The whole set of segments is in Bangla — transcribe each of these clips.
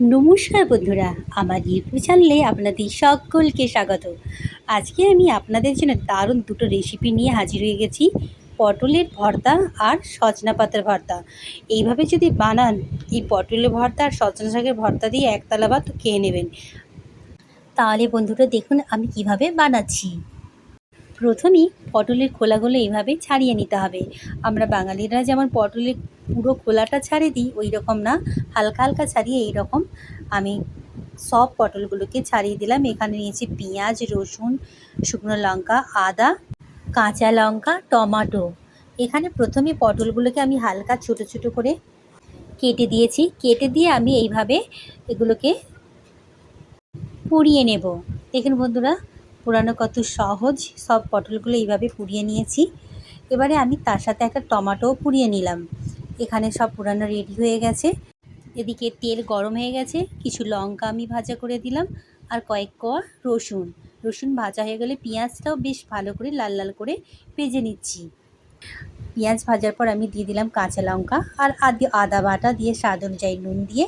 নমস্কার বন্ধুরা, আমার ইউটিউব চ্যানেলে আপনাদের সকলকে স্বাগত। আজকে আমি আপনাদের জন্য দারুণ দুটো রেসিপি নিয়ে হাজির হয়ে গেছি। পটলের ভর্তা আর সজনা পাতার ভর্তা। এইভাবে যদি বানান, এই পটলের ভর্তা আর সজনা শাকের ভর্তা দিয়ে একতলা ভাত খেয়ে নেবেন। তাহলে বন্ধুরা দেখুন আমি কীভাবে বানাচ্ছি। প্রথমেই পটলের খোলাগুলো এইভাবে ছাড়িয়ে নিতে হবে। আমরা বাঙালিরা যেমন পটলের পুরো খোলাটা ছাড়িয়ে দিই ওই রকম না। হালকা হালকা ছাড়িয়ে এই রকম আমি সব পটলগুলোকে ছাড়িয়ে দিলাম। এখানে নিয়েছি পেঁয়াজ, রসুন, শুকনো লঙ্কা, আদা, কাঁচা লঙ্কা, টমাটো। এখানে প্রথমে পটলগুলোকে আমি হালকা ছোটো ছোটো করে কেটে দিয়েছি। কেটে দিয়ে আমি এইভাবে এগুলোকে পুড়িয়ে নেব। দেখুন বন্ধুরা পোড়ানো কত সহজ, সব পটলগুলো এইভাবে পুড়িয়ে নিয়েছি। এবারে আমি তার সাথে একটা টমাটোও পুড়িয়ে নিলাম। এখানে সব পুরানো রেডি হয়ে গেছে। এদিকে তেল গরম হয়ে গেছে, কিছু লঙ্কা আমি ভাজা করে দিলাম আর কয়েক কোয়া রসুন। রসুন ভাজা হয়ে গেলে পেঁয়াজটাও বেশ ভালো করে লাল লাল করে ভেজে নিচ্ছি। পেঁয়াজ ভাজার পর আমি দিয়ে দিলাম কাঁচা লঙ্কা আর আদি আদা বাটা দিয়ে স্বাদ অনুযায়ী নুন দিয়ে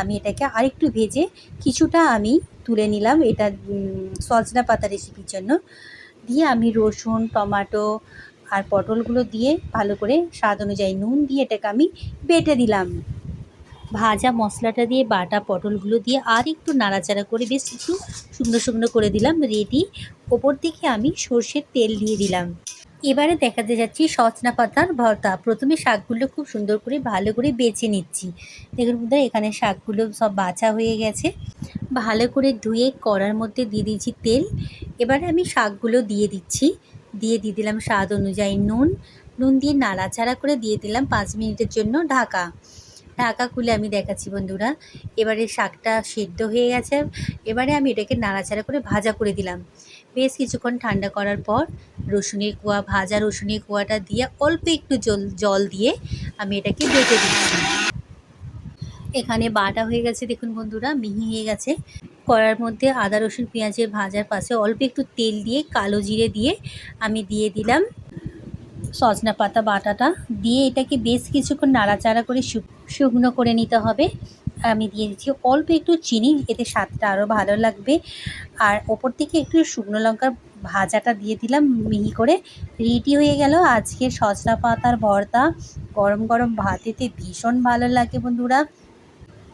আমি এটাকে আরেকটু ভেজে কিছুটা আমি তুলে নিলাম এটা সজনা পাতা রেসিপির জন্য। দিয়ে আমি রসুন, টমাটো আর পটলগুলো দিয়ে ভালো করে স্বাদ অনুযায়ী নুন দিয়ে এটাকে আমি বেটে দিলাম। ভাজা মশলাটা দিয়ে, বাটা পটলগুলো দিয়ে আর একটু নাড়াচাড়া করে বেশ একটু শুকনো শুকনো করে দিলাম রেডি ওপর থেকে আমি সর্ষের তেল দিয়ে দিলাম। এবারে দেখাতে যাচ্ছি সজনা পাতার ভর্তা। প্রথমে শাকগুলো খুব সুন্দর করে, ভালো করে বেছে নিচ্ছি। দেখুন বন্ধুরা, এখানে শাকগুলো সব বাছা হয়ে গেছে। ভালো করে ধুয়ে কড়ার মধ্যে দিয়ে দিয়েছি তেল। এবারে আমি শাকগুলো দিয়ে দিচ্ছি। দিয়ে দিয়ে দিলাম স্বাদ অনুযায়ী নুন। নুন দিয়ে নাড়াচাড়া করে দিয়ে দিলাম পাঁচ মিনিটের জন্য ঢাকা। ঢাকা খুলে আমি দেখাচ্ছি বন্ধুরা। এবারে শাকটা সেদ্ধ হয়ে গেছে। এবারে আমি এটাকে নাড়াচাড়া করে ভাজা করে দিলাম। বেশ কিছুক্ষণ ঠান্ডা করার পর রসুনের কোয়া, ভাজা রসুনের কোয়াটা দিয়ে অল্প একটু জল জল দিয়ে আমি এটাকে বেটে দিচ্ছি। এখানে বাটা হয়ে গেছে, দেখুন বন্ধুরা, মিহি হয়ে গেছে। কড়ার মধ্যে আদা, রসুন, পেঁয়াজের ভাজার পাশে অল্প একটু তেল দিয়ে, কালো জিরে দিয়ে আমি দিয়ে দিলাম। সজনা পাতা, বাটাটা দিয়ে এটাকে বেশ কিছুক্ষণ নাড়াচাড়া করে শুকনো করে নিতে হবে। আমি দিয়ে দিচ্ছি অল্প একটু চিনি, এতে স্বাদটা আরও ভালো লাগবে। আর ওপর থেকে একটু শুকনো লঙ্কার ভাজাটা দিয়ে দিলাম মিহি করে। রেডি হয়ে গেল আজকে সজনা পাতার ভর্তা। গরম গরম ভাতেতে ভীষণ ভালো লাগে বন্ধুরা।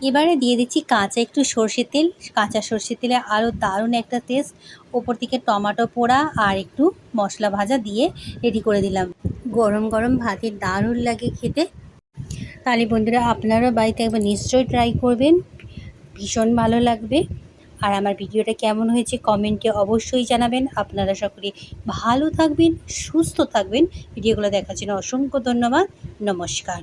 এবারে দিয়ে দিচ্ছি কাঁচা একটু সর্ষের তেল। কাঁচা সর্ষের তেলে আরও দারুণ একটা টেস্ট ওপর থেকে টমাটো পোড়া আর একটু মশলা ভাজা দিয়ে রেডি করে দিলাম। গরম গরম ভাতের দারুণ লাগে খেতে। তাহলে বন্ধুরা আপনারা বাড়িতে একবার নিশ্চয়ই ট্রাই করবেন। ভীষণ ভালো লাগবে। আর আমার ভিডিওটা কেমন হয়েছে কমেন্টে অবশ্যই জানাবেন। আপনারা সকলে ভালো থাকবেন, সুস্থ থাকবেন। ভিডিওগুলো দেখার জন্য অসংখ্য ধন্যবাদ। নমস্কার।